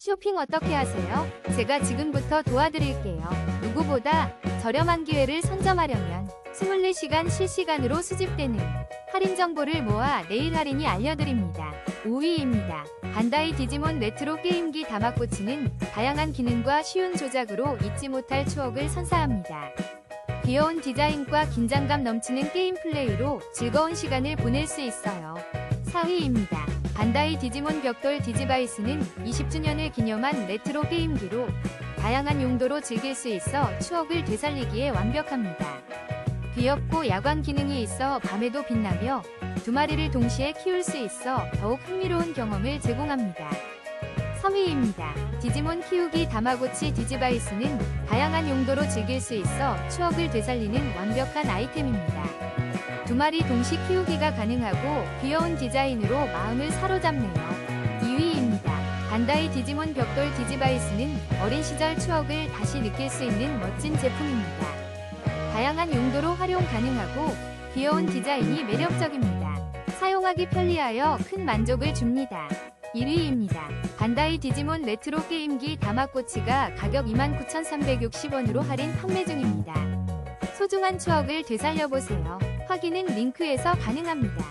쇼핑 어떻게 하세요? 제가 지금부터 도와드릴게요. 누구보다 저렴한 기회를 선점하려면 24시간 실시간으로 수집되는 할인 정보를 모아 내일 할인이 알려드립니다. 5위입니다. 반다이 디지몬 레트로 게임기 다마꼬치는 다양한 기능과 쉬운 조작으로 잊지 못할 추억을 선사합니다. 귀여운 디자인과 긴장감 넘치는 게임 플레이로 즐거운 시간을 보낼 수 있어요. 4위입니다. 반다이 디지몬 벽돌 디지바이스는 20주년을 기념한 레트로 게임기로 다양한 용도로 즐길 수 있어 추억을 되살리기에 완벽합니다. 귀엽고 야광 기능이 있어 밤에도 빛나며 두 마리를 동시에 키울 수 있어 더욱 흥미로운 경험을 제공합니다. 3위입니다. 디지몬 키우기 다마고치 디지바이스는 다양한 용도로 즐길 수 있어 추억을 되살리는 완벽한 아이템입니다. 두 마리 동시 키우기가 가능하고 귀여운 디자인으로 마음을 사로잡네요. 2위입니다. 반다이 디지몬 벽돌 디지바이스는 어린 시절 추억을 다시 느낄 수 있는 멋진 제품입니다. 다양한 용도로 활용 가능하고 귀여운 디자인이 매력적입니다. 사용하기 편리하여 큰 만족을 줍니다. 1위입니다. 반다이 디지몬 레트로 게임기 다마꼬치가 가격 29,360원으로 할인 판매 중입니다. 소중한 추억을 되살려보세요. 확인은 링크에서 가능합니다.